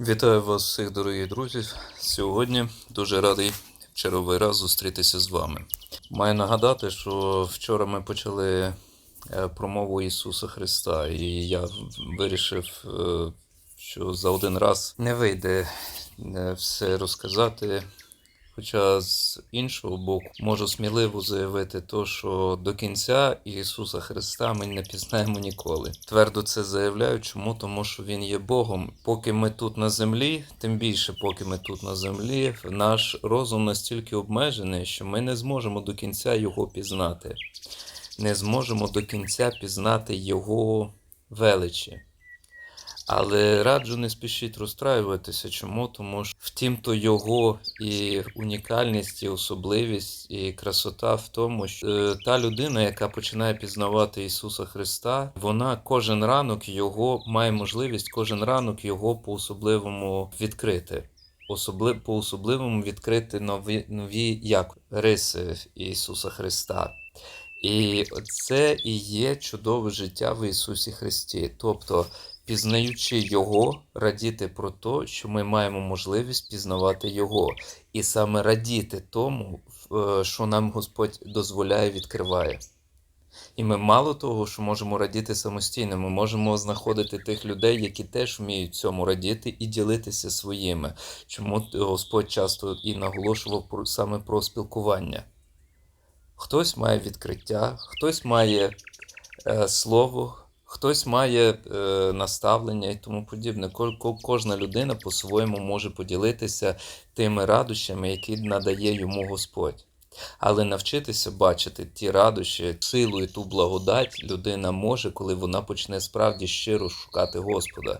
Вітаю вас всіх, дорогі друзі. Сьогодні дуже радий в черговий раз зустрітися з вами. Маю нагадати, що вчора ми почали е, промову Ісуса Христа, і я вирішив, е, що за один раз не вийде е, все розказати. Хоча з іншого боку можу сміливо заявити то, що до кінця Ісуса Христа ми не пізнаємо ніколи. Твердо це заявляю. Чому? Тому що Він є Богом. Поки ми тут на землі, тим більше, поки ми тут на землі, наш розум настільки обмежений, що ми не зможемо до кінця його пізнати, не зможемо до кінця пізнати Його величі. Але раджу не спішіть розстраюватися. Чому? Тому що втім, то його і унікальність, і особливість, і красота в тому, що е, та людина, яка починає пізнавати Ісуса Христа, вона кожен ранок його має можливість кожен ранок його по особливому відкрити. Особли, по особливому відкрити нові, нові як риси Ісуса Христа. І це і є чудове життя в Ісусі Христі. Тобто, пізнаючи Його, радіти про те, що ми маємо можливість пізнавати Його, і саме радіти тому, е, що нам Господь дозволяє, відкриває. І ми мало того, що можемо радіти самостійно, ми можемо знаходити тих людей, які теж вміють цьому радіти і ділитися своїми. Чому Господь часто і наголошував саме про спілкування. Хтось має відкриття, хтось має е, слово, хтось має е, наставлення і тому подібне. Ко- ко- Кожна людина по-своєму може поділитися тими радощами, які надає йому Господь. Але навчитися бачити ті радощі, силу і ту благодать людина може, коли вона почне справді щиро шукати Господа.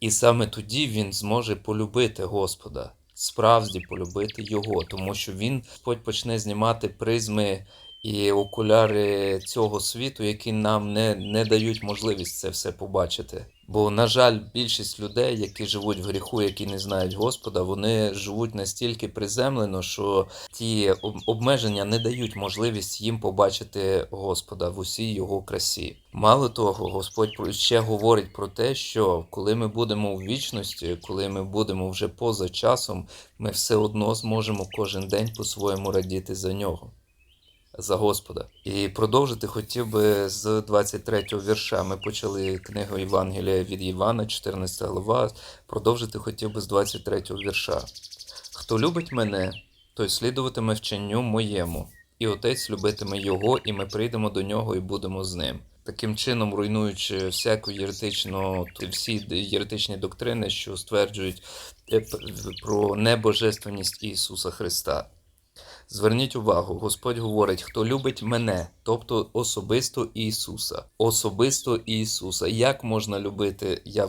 І саме тоді він зможе полюбити Господа, справді полюбити Його, тому що він Господь почне знімати призми і окуляри цього світу, які нам не, не дають можливість це все побачити. Бо, на жаль, більшість людей, які живуть в гріху, які не знають Господа, вони живуть настільки приземлено, що ті обмеження не дають можливість їм побачити Господа в усій його красі. Мало того, Господь ще говорить про те, що коли ми будемо у вічності, коли ми будемо вже поза часом, ми все одно зможемо кожен день по-своєму радіти за нього за Господа. І продовжити хотів би з 23-го вірша. Ми почали книгу Євангелія від Івана, 14 глава. Продовжити хотів би з 23-го вірша. Хто любить мене, той слідуватиме вченню моєму, і отець любитиме його, і ми прийдемо до нього і будемо з ним. Таким чином, руйнуючи всяку єретичну, всі єретичні доктрини, що стверджують е, про небожественність Ісуса Христа. Зверніть увагу, Господь говорить, хто любить мене, тобто особисто Ісуса. Особисто Ісуса. Як можна любити? Я,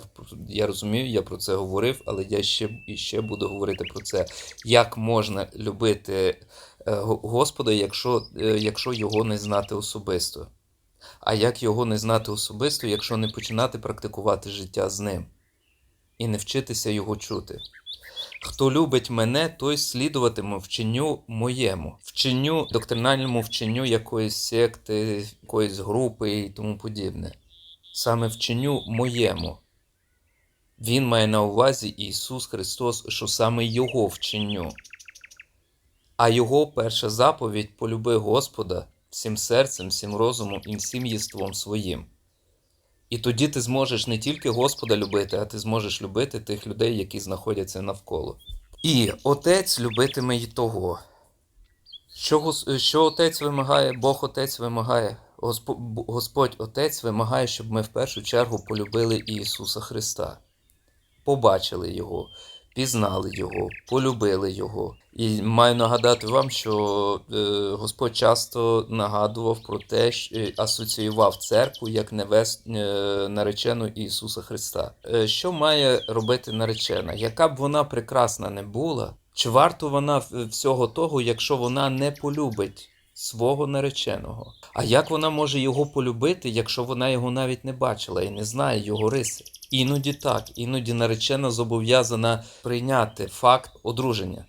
я розумію, я про це говорив, але я ще ще буду говорити про це. Як можна любити е, Господа, якщо, е, якщо його не знати особисто? А як його не знати особисто, якщо не починати практикувати життя з ним і не вчитися його чути? Хто любить мене, той слідуватиме вченню моєму, вченню, доктринальному вченню якоїсь секти, якоїсь групи і тому подібне. Саме вченню моєму. Він має на увазі Ісус Христос, що саме Його вченню. А Його перша заповідь полюби Господа всім серцем, всім розумом і всім єством своїм. І тоді ти зможеш не тільки Господа любити, а ти зможеш любити тих людей, які знаходяться навколо. І отець любитиме й того. Що, що отець вимагає, Бог Отець вимагає, Госпо- Господь Отець вимагає, щоб ми в першу чергу полюбили Ісуса Христа, побачили Його, пізнали Його, полюбили Його. І маю нагадати вам, що е, Господь часто нагадував про те, що е, асоціював церкву як невес, е, наречену Ісуса Христа. Що має робити наречена? Яка б вона прекрасна не була, чи варто вона всього того, якщо вона не полюбить свого нареченого? А як вона може його полюбити, якщо вона його навіть не бачила і не знає його риси? Іноді так, іноді наречена зобов'язана прийняти факт одруження.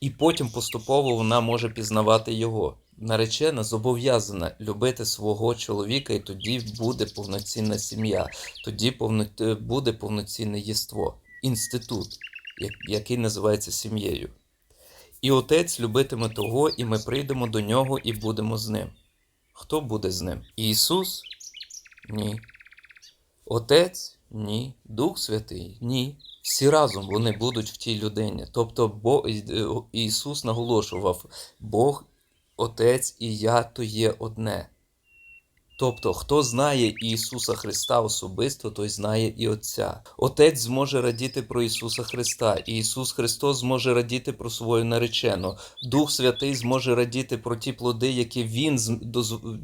І потім поступово вона може пізнавати його. Наречена зобов'язана любити свого чоловіка, і тоді буде повноцінна сім'я, тоді повно... е, буде повноцінне єство. інститут, який називається сім'єю. І отець любитиме того, і ми прийдемо до нього і будемо з ним. Хто буде з ним? Ісус? Ні. Отець? Ні. Дух Святий? Ні. Всі разом вони будуть в тій людині. Тобто Бо... Ісус наголошував: Бог, Отець і я то є одне. Тобто, хто знає Ісуса Христа особисто, той знає і Отця. Отець зможе радіти про Ісуса Христа, і Ісус Христос зможе радіти про свою наречену. Дух Святий зможе радіти про ті плоди, які Він,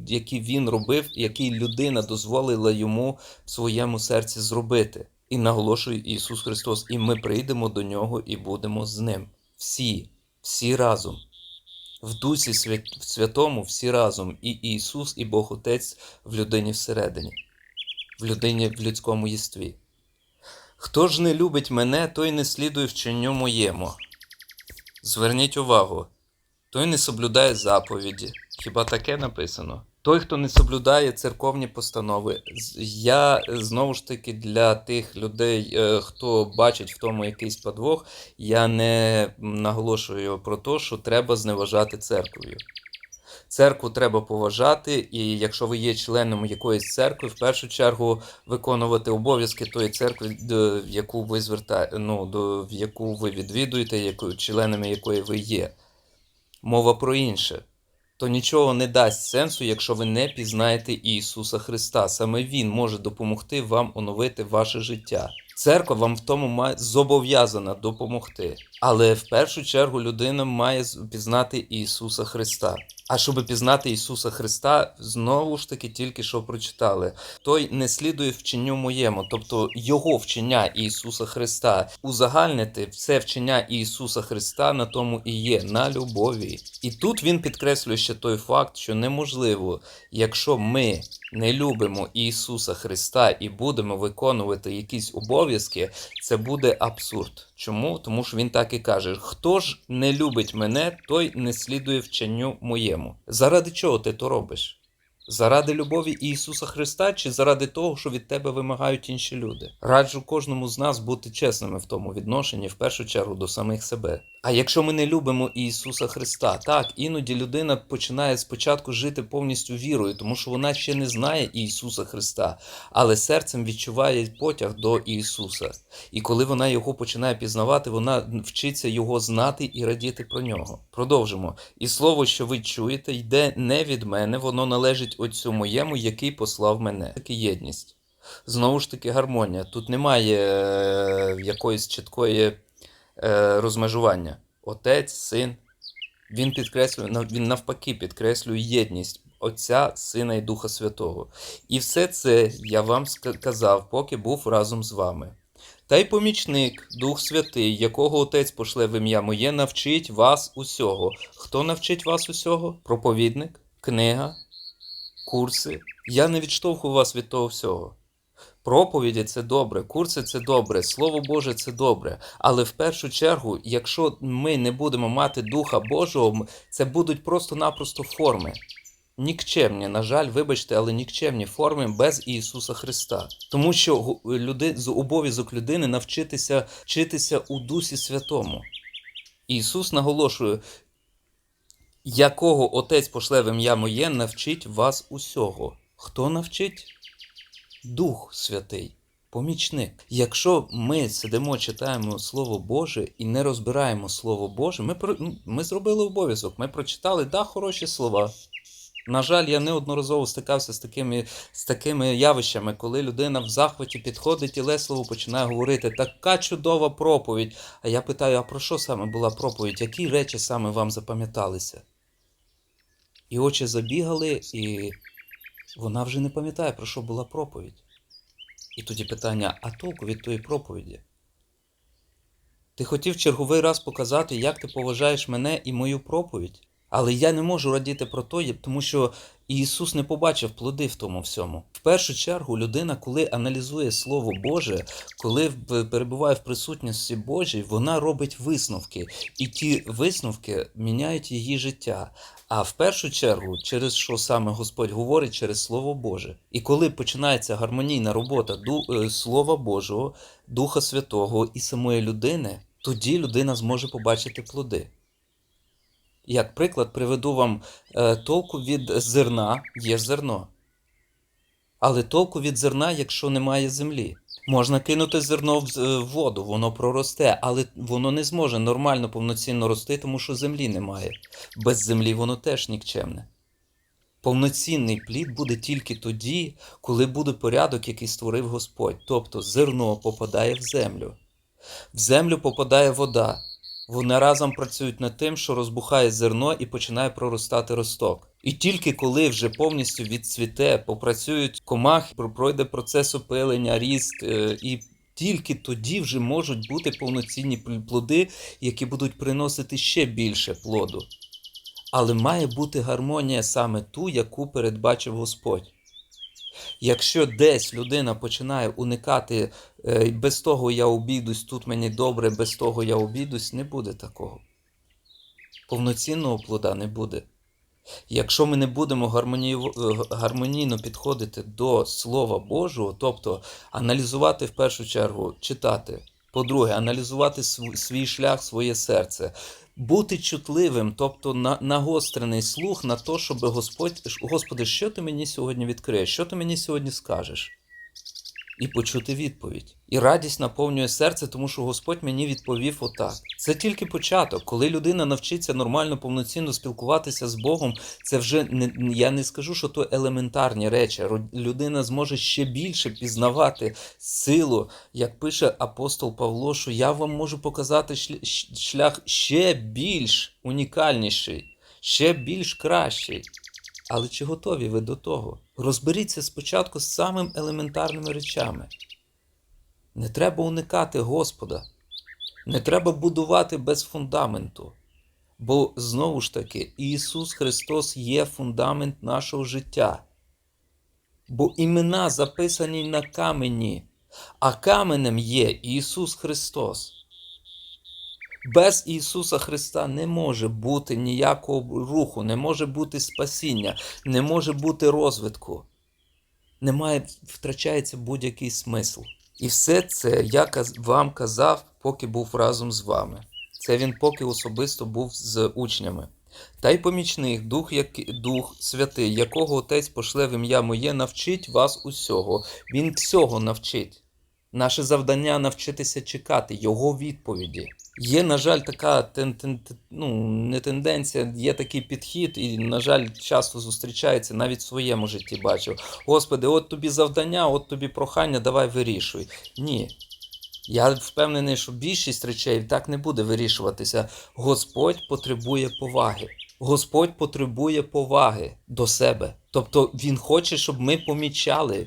які він робив, які людина дозволила йому в своєму серці зробити. І наголошує Ісус Христос, і ми прийдемо до Нього і будемо з Ним. Всі, всі разом. В Дусі Святому всі разом, і Ісус, і Бог Отець в людині всередині, в людині в людському єстві. Хто ж не любить мене, той не слідує вченню моєму. Зверніть увагу, той не соблюдає заповіді. Хіба таке написано? Той, хто не соблюдає церковні постанови, я знову ж таки для тих людей, е, хто бачить в тому якийсь подвох, я не наголошую про те, що треба зневажати церквою. Церкву треба поважати, і якщо ви є членом якоїсь церкви, в першу чергу виконувати обов'язки тої церкви, до яку ви зверта... ну, до яку ви відвідуєте, яку... членами якої ви є. Мова про інше. То нічого не дасть сенсу, якщо ви не пізнаєте Ісуса Христа. Саме Він може допомогти вам оновити ваше життя. Церква вам в тому має зобов'язана допомогти. Але в першу чергу людина має пізнати Ісуса Христа. А щоб пізнати Ісуса Христа, знову ж таки тільки що прочитали, той не слідує вченню моєму, тобто Його вчення Ісуса Христа. Узагальнити все вчення Ісуса Христа на тому і є на любові. І тут він підкреслює ще той факт, що неможливо, якщо ми не любимо Ісуса Христа і будемо виконувати якісь обов'язки, це буде абсурд. Чому? Тому що він так і каже: хто ж не любить мене, той не слідує вченню моєму. Заради чого ти то робиш? Заради любові Ісуса Христа чи заради того, що від тебе вимагають інші люди? Раджу кожному з нас бути чесними в тому відношенні, в першу чергу до самих себе. А якщо ми не любимо Ісуса Христа, так іноді людина починає спочатку жити повністю вірою, тому що вона ще не знає Ісуса Христа, але серцем відчуває потяг до Ісуса. І коли вона його починає пізнавати, вона вчиться його знати і радіти про нього. Продовжимо. І слово, що ви чуєте, йде не від мене, воно належить Отцю моєму, який послав мене. Таке єдність. Знову ж таки, гармонія. Тут немає е, якоїсь чіткої розмежування. Отець, син. Він підкреслює, він навпаки підкреслює єдність Отця, Сина і Духа Святого. І все це я вам казав, поки був разом з вами. Та й помічник, Дух Святий, якого Отець пошле в ім'я моє, навчить вас усього. Хто навчить вас усього? Проповідник, книга, курси. Я не відштовхую вас від того всього. Проповіді це добре, курси це добре, Слово Боже це добре. Але в першу чергу, якщо ми не будемо мати Духа Божого, це будуть просто-напросто форми. Нікчемні, на жаль, вибачте, але нікчемні форми без Ісуса Христа. Тому що люди, обов'язок людини навчитися вчитися у Дусі Святому. Ісус наголошує, якого Отець пошле в ім'я моє, навчить вас усього. Хто навчить? Дух Святий, помічник. Якщо ми сидимо, читаємо Слово Боже і не розбираємо Слово Боже, ми, ми зробили обов'язок, ми прочитали, да, хороші слова. На жаль, я неодноразово стикався з такими, з такими явищами, коли людина в захваті підходить і лесливо починає говорити, така чудова проповідь. А я питаю, а про що саме була проповідь? Які речі саме вам запам'яталися? І очі забігали, і вона вже не пам'ятає, про що була проповідь. І тоді питання: а толку від тої проповіді? Ти хотів черговий раз показати, як ти поважаєш мене і мою проповідь, але я не можу радіти про то, тому що Ісус не побачив плоди в тому всьому. В першу чергу, людина, коли аналізує Слово Боже, коли перебуває в присутності Божій, вона робить висновки, і ті висновки міняють її життя. А в першу чергу, через що саме Господь говорить через Слово Боже. І коли починається гармонійна робота е, Слова Божого, Духа Святого і самої людини, тоді людина зможе побачити плоди. Як приклад, приведу вам е, толку від зерна є зерно. Але толку від зерна, якщо немає землі. Можна кинути зерно е, в воду, воно проросте, але воно не зможе нормально повноцінно рости, тому що землі немає. Без землі воно теж нікчемне. Повноцінний плід буде тільки тоді, коли буде порядок, який створив Господь. Тобто зерно попадає в землю. В землю попадає вода. Вони разом працюють над тим, що розбухає зерно і починає проростати росток. І тільки коли вже повністю відцвіте, попрацюють комахи, про- пройде процес опилення, ріст, е, і тільки тоді вже можуть бути повноцінні пл- плоди, які будуть приносити ще більше плоду. Але має бути гармонія саме ту, яку передбачив Господь. Якщо десь людина починає уникати е, без того я обійдусь, тут мені добре, без того я обійдусь, не буде такого. Повноцінного плода не буде. Якщо ми не будемо е, гармонійно підходити до Слова Божого, тобто аналізувати в першу чергу, читати, по-друге, аналізувати свій шлях, своє серце, бути чутливим, тобто на, нагострений слух на те, щоб Господь, Господи, що ти мені сьогодні відкриєш, що ти мені сьогодні скажеш? І почути відповідь. І радість наповнює серце, тому що Господь мені відповів отак. Це тільки початок. Коли людина навчиться нормально, повноцінно спілкуватися з Богом, це вже не я не скажу, що то елементарні речі. Людина зможе ще більше пізнавати силу, як пише апостол Павло, що я вам можу показати шлях ще більш унікальніший, ще більш кращий. Але чи готові ви до того? Розберіться спочатку з самим елементарними речами. Не треба уникати Господа, не треба будувати без фундаменту. Бо знову ж таки, Ісус Христос є фундамент нашого життя. Бо імена записані на камені, а каменем є Ісус Христос. Без Ісуса Христа не може бути ніякого руху, не може бути спасіння, не може бути розвитку. Немає, втрачається будь-який смисл. І все це я вам казав, поки був разом з вами. Це він поки особисто був з учнями. Та й помічник, дух, як... дух святий, якого отець пошле в ім'я моє, навчить вас усього. Він всього навчить. Наше завдання навчитися чекати його відповіді. Є, на жаль, така тен, тен, ну, не тенденція, є такий підхід, і, на жаль, часто зустрічається, навіть в своєму житті бачив. Господи, от тобі завдання, от тобі прохання, давай вирішуй. Ні. Я впевнений, що більшість речей так не буде вирішуватися. Господь потребує поваги. Господь потребує поваги до себе. Тобто Він хоче, щоб ми помічали,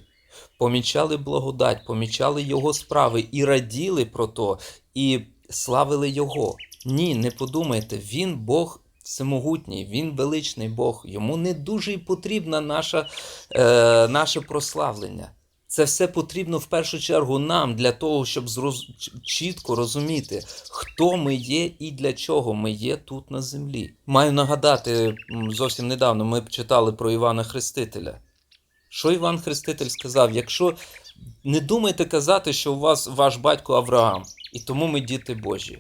помічали благодать, помічали Його справи і раділи про то, і славили Його. Ні, не подумайте, Він Бог всемогутній, Він величний Бог. Йому не дуже і потрібна наша, е, наше прославлення. Це все потрібно в першу чергу нам для того, щоб зроз... чітко розуміти, хто ми є і для чого ми є тут на землі. Маю нагадати, зовсім недавно ми читали про Івана Хрестителя. Що Іван Хреститель сказав? Якщо не думайте казати, що у вас ваш батько Авраам, і тому ми діти Божі.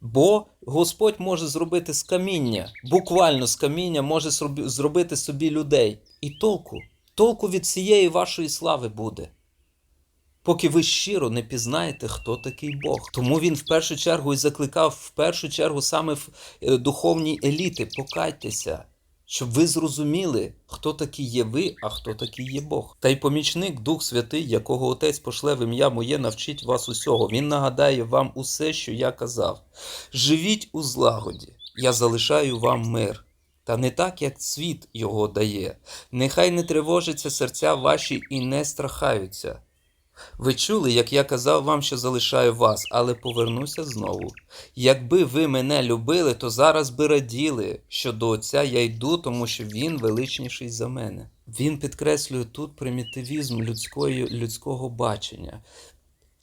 Бо Господь може зробити з каміння, буквально з каміння може зробити собі людей. І толку, толку від цієї вашої слави буде. Поки ви щиро не пізнаєте, хто такий Бог. Тому він в першу чергу і закликав в першу чергу саме в е, духовній еліти покайтеся, щоб ви зрозуміли, хто такий є ви, а хто такий є Бог. Та й помічник Дух Святий, якого Отець пошле в ім'я моє, навчить вас усього. Він нагадає вам усе, що я казав. Живіть у злагоді, я залишаю вам мир. Та не так, як світ його дає. Нехай не тривожаться серця ваші і не страхаються. Ви чули, як я казав вам, що залишаю вас, але повернуся знову. Якби ви мене любили, то зараз би раділи, що до Отця я йду, тому що Він величніший за мене. Він підкреслює тут примітивізм людської, людського бачення.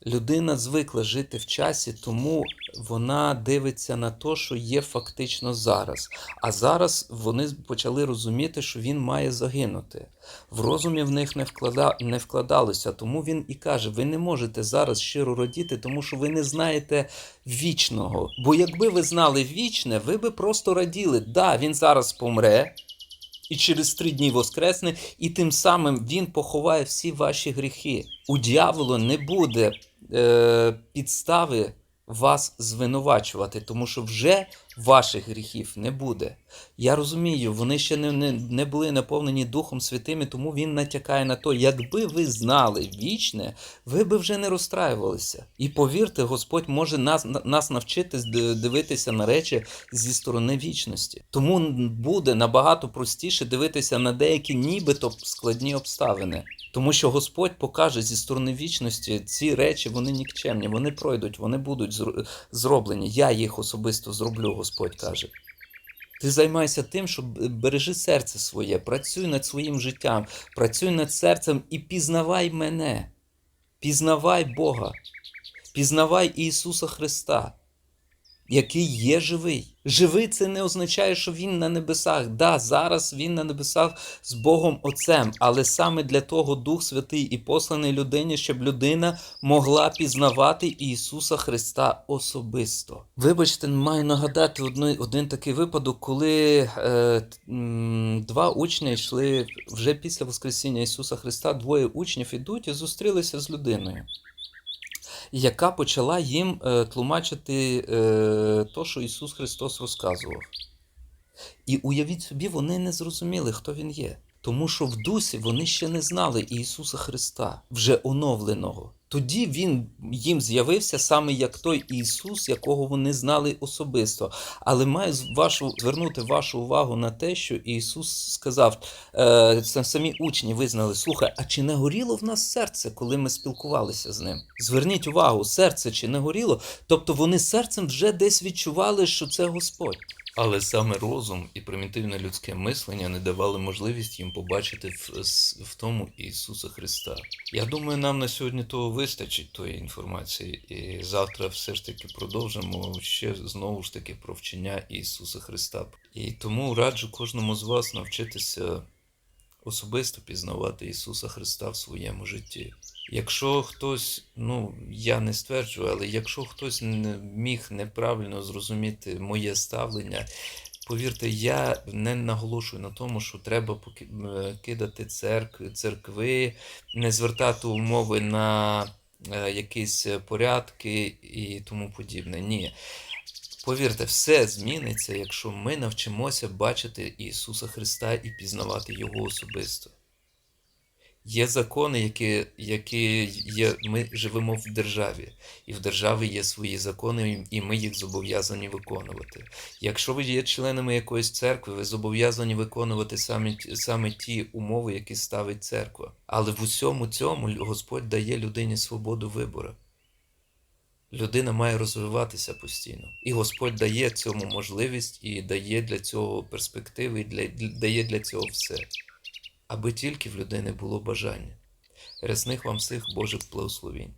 Людина звикла жити в часі, тому вона дивиться на те, що є фактично зараз. А зараз вони почали розуміти, що він має загинути. В розумі в них не, вклада... не вкладалося, тому він і каже: ви не можете зараз щиро радіти, тому що ви не знаєте вічного. Бо якби ви знали вічне, ви би просто раділи. Да, він зараз помре. І через три дні воскресне, і тим самим він поховає всі ваші гріхи. У дьявола не буде е, підстави вас звинувачувати, тому що вже ваших гріхів не буде. Я розумію, вони ще не, не, не були наповнені Духом Святим, і тому він натякає на то, якби ви знали вічне, ви би вже не розстраювалися. І повірте, Господь може нас, нас навчити дивитися на речі зі сторони вічності. Тому буде набагато простіше дивитися на деякі нібито складні обставини. Тому що Господь покаже зі сторони вічності ці речі, вони нікчемні, вони пройдуть, вони будуть зроблені. Я їх особисто зроблю, Господь каже. Ти займайся тим, що бережи серце своє, працюй над своїм життям, працюй над серцем і пізнавай мене, пізнавай Бога, пізнавай Ісуса Христа, який є живий. Живий це не означає, що Він на небесах. Да, зараз Він на небесах з Богом Отцем, але саме для того Дух Святий і посланий людині, щоб людина могла пізнавати Ісуса Христа особисто. Вибачте, маю нагадати одно- один такий випадок, коли е, два учні йшли вже після Воскресіння Ісуса Христа, двоє учнів ідуть і зустрілися з людиною яка почала їм е, тлумачити е, то, що Ісус Христос розказував. І уявіть собі, вони не зрозуміли, хто Він є. Тому що в дусі вони ще не знали Ісуса Христа, вже оновленого. Тоді Він їм з'явився саме як той Ісус, якого вони знали особисто. Але маю вашу, звернути вашу увагу на те, що Ісус сказав, е, самі учні визнали, слухай, а чи не горіло в нас серце, коли ми спілкувалися з ним? Зверніть увагу, серце чи не горіло? Тобто вони серцем вже десь відчували, що це Господь. Але саме розум і примітивне людське мислення не давали можливість їм побачити в, в тому Ісуса Христа. Я думаю, нам на сьогодні того вистачить тої інформації, і завтра все ж таки продовжимо ще знову ж таки про вчення Ісуса Христа. І тому раджу кожному з вас навчитися особисто пізнавати Ісуса Христа в своєму житті. Якщо хтось, ну я не стверджую, але якщо хтось не міг неправильно зрозуміти моє ставлення, повірте, я не наголошую на тому, що треба е, кидати церкви, церкви, не звертати умови на е, якісь порядки і тому подібне. Ні. Повірте, все зміниться, якщо ми навчимося бачити Ісуса Христа і пізнавати Його особисто. Є закони, які, які є, ми живемо в державі, і в державі є свої закони, і ми їх зобов'язані виконувати. Якщо ви є членами якоїсь церкви, ви зобов'язані виконувати саме, саме ті умови, які ставить церква. Але в усьому цьому Господь дає людині свободу вибору. Людина має розвиватися постійно. І Господь дає цьому можливість і дає для цього перспективи, і для, дає для цього все аби тільки в людини було бажання. Рясних вам всіх Божих благословінь.